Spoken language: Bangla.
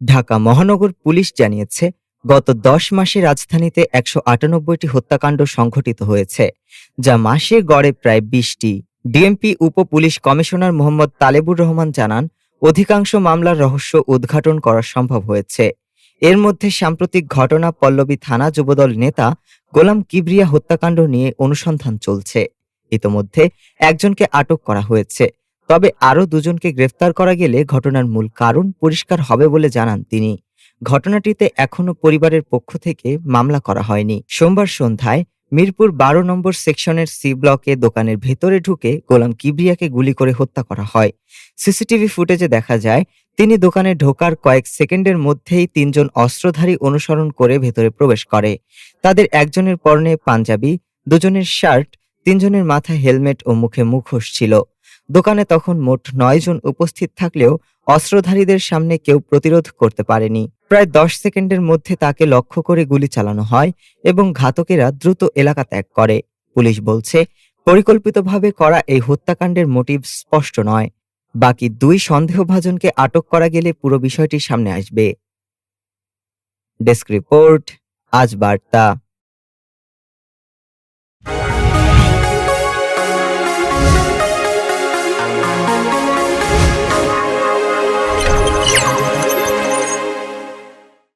ঢাকা মহানগর পুলিশ জানিয়েছে, গত দশ মাসে রাজধানীতে একশো আটানব্বইটি হত্যাকাণ্ড সংঘটিত হয়েছে, যা মাসে গড়ে প্রায় বিশটি। ডিএমপি উপ পুলিশ কমিশনার মোহাম্মদ তালেবুর রহমান জানান, অধিকাংশ মামলার রহস্য উদ্ঘাটন করা সম্ভব হয়েছে। এর মধ্যে সাম্প্রতিক ঘটনা পল্লবী থানা যুবদল নেতা গোলাম কিবরিয়া হত্যাকাণ্ড নিয়ে অনুসন্ধান চলছে। ইতোমধ্যে একজনকে আটক করা হয়েছে। তবে আরও দুজনকে গ্রেফতার করা গেলে ঘটনার মূল কারণ পরিষ্কার হবে বলে জানান তিনি। ঘটনাটিতে এখনও পরিবারের পক্ষ থেকে মামলা করা হয়নি। সোমবার সন্ধ্যায় মিরপুর বারো নম্বর সেকশনের সি ব্লকে দোকানের ভেতরে ঢুকে গোলাম কিবরিয়াকে গুলি করে হত্যা করা হয়। সিসিটিভি ফুটেজে দেখা যায়, তিনি দোকানে ঢোকার কয়েক সেকেন্ডের মধ্যেই তিনজন অস্ত্রধারী অনুসরণ করে ভেতরে প্রবেশ করে। তাদের একজনের পরনে পাঞ্জাবি, দুজনের শার্ট, তিনজনের মাথায় হেলমেট ও মুখে মুখোশ ছিল। দোকানে তখন মোট নয় জন উপস্থিত থাকলেও অস্ত্রধারীদের সামনে কেউ প্রতিরোধ করতে পারেনি। প্রায় দশ সেকেন্ডের মধ্যে তাকে লক্ষ্য করে গুলি চালানো হয় এবং ঘাতকেরা দ্রুত এলাকা ত্যাগ করে। পুলিশ বলছে, পরিকল্পিতভাবে করা এই হত্যাকাণ্ডের মোটিভ স্পষ্ট নয়। বাকি দুই সন্দেহভাজনকে আটক করা গেলে পুরো বিষয়টি সামনে আসবে। ডেস্ক রিপোর্ট, আজ বার্তা।